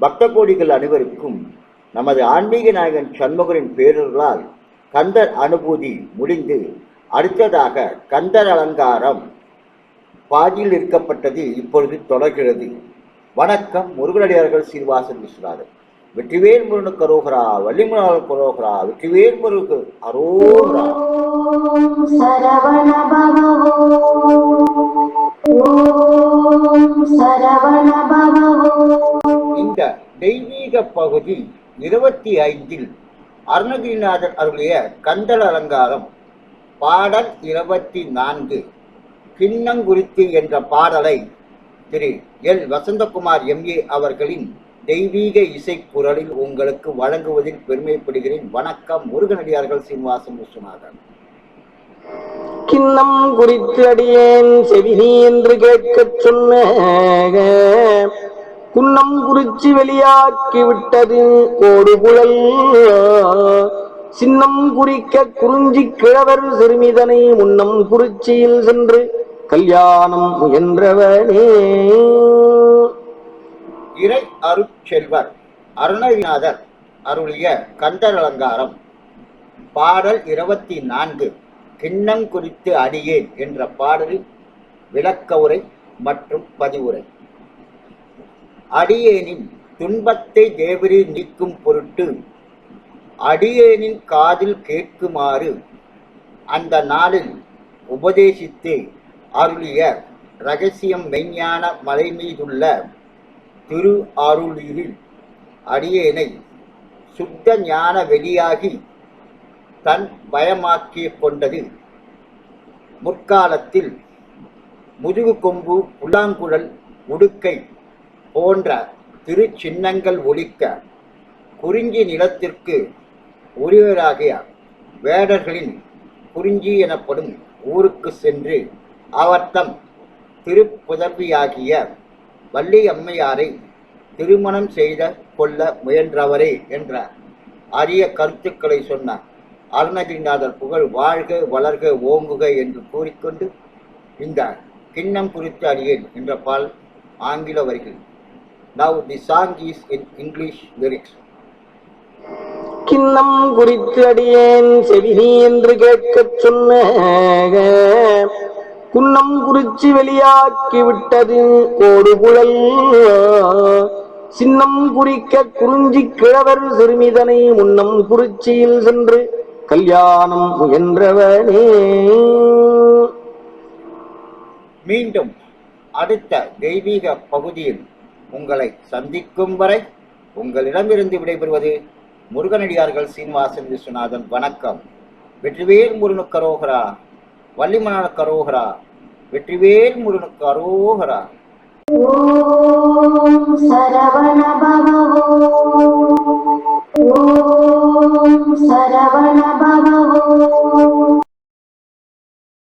பக்த கோடிகள் அனைவருக்கும் நமது ஆன்மீக நாயகன் சண்முகரின் பேரர்களால் கந்தர் அனுபூதி முடிந்து அடுத்ததாக கந்தர் அலங்காரம் பாதியில் இருக்கப்பட்டது இப்பொழுது தொடர்கிறது. வணக்கம் முருகனடியார்கள் சீர்வாசன் விஸ்வநாதன். வெற்றிவேல் முருகனுக்கு அரோகரா வள்ளிமுருகனுக்கு கரோகரா வெற்றிவேல் முருகு அரோகரா. சரவண சரவண இந்த தெய்வீக பகுதி இருபத்தி ஐந்தில் அருணகிரிநாதர் அருளிய கந்தல் அலங்காரம் பாடல் இருபத்தி நான்கு கிண்ணங்குறித்து என்ற பாடலை திரு எல். வசந்தகுமார் எம்ஏ அவர்களின் தெய்வீக இசைக்குரலில் உங்களுக்கு வழங்குவதில் பெருமைப்படுகிறேன். வணக்கம் முருகனடியார்கள் சீனிவாசன் விஸ்வநாதன். கிண்ணம் குறித்து அடியேன் செவினி என்று கேட்கச் சொன்ன குன்னம் குறிச்சி வெளியாக்கி விட்டது கோடு குழல் சின்னம் குறிக்க குறிஞ்சி கிழவர் சிறுமிதனை முன்னம் குறிச்சியில் சென்று கல்யாணம் முயன்றவனே இறை அருட்செல்வர் அருணகிரிநாதர் அருளிய கந்தர் அலங்காரம். பாடல் இருபத்தி நான்கு கிண்ணம் குறித்து அடியேன் என்ற பாடலில் விளக்கவுரை மற்றும் பதிவுரை. அடியேனின் துன்பத்தை தேவரி நீக்கும் பொருட்டு அடியேனின் காதில் கேட்குமாறு அந்த நாளில் உபதேசித்து அருளிய ரகசியம் மெய்ஞான மலை மீதுள்ள திரு ஆருளியில் அடியேனை சுத்த ஞான வெளியாகி தன் பயமாக்கிய கொண்டது. முற்காலத்தில் முதுகு கொம்பு புல்லாங்குழல் உடுக்கை போன்ற திருச்சின்னங்கள் ஒழிக்க குறிஞ்சி நிலத்திற்கு உரியவராகிய வேடர்களின் குறிஞ்சி எனப்படும் ஊருக்கு சென்று அவர்தம் திருப்புதவியாகிய வள்ளி அம்மையாரை திருமணம் செய்த கொள்ள முயன்றவரே என்ற அரிய கருத்துக்களை சொன்னார். அருணகிரிநாதர் புகழ் வாழ்க வளர்க ஓங்குக என்று கூறிக்கொண்டு இந்த கிண்ணம் குறித்து அறியேன் என்ற பால் ஆங்கில வரிகள். Now the song is in English lyrics கிண்ணம் குறித்து அடியேன் செவினி என்று கேட்கச் சொன்ன குன்னம் குறிச்சி வெளியாக்கி விட்டது கோடு குழல் சின்னம் குறிக்க குறிஞ்சி கிழவர் சிறுமிதனை முன்னம் குறிச்சியில் சென்று கல்யாணம் முயன்றவனே. மீண்டும் அடுத்த தெய்வீக பகுதியில் உங்களை சந்திக்கும் வரை உங்களிடமிருந்து விடைபெறுவது முருகனடியார்கள் சீனிவாசன் விஸ்வநாதன். வணக்கம். வெற்றிவேல் வள்ளிமணனுக்கு அரோகரா வெற்றிவேல் முருகனுக்கு அரோகரா ஓம் சரவண பவோ ஓம் சரவண பவோ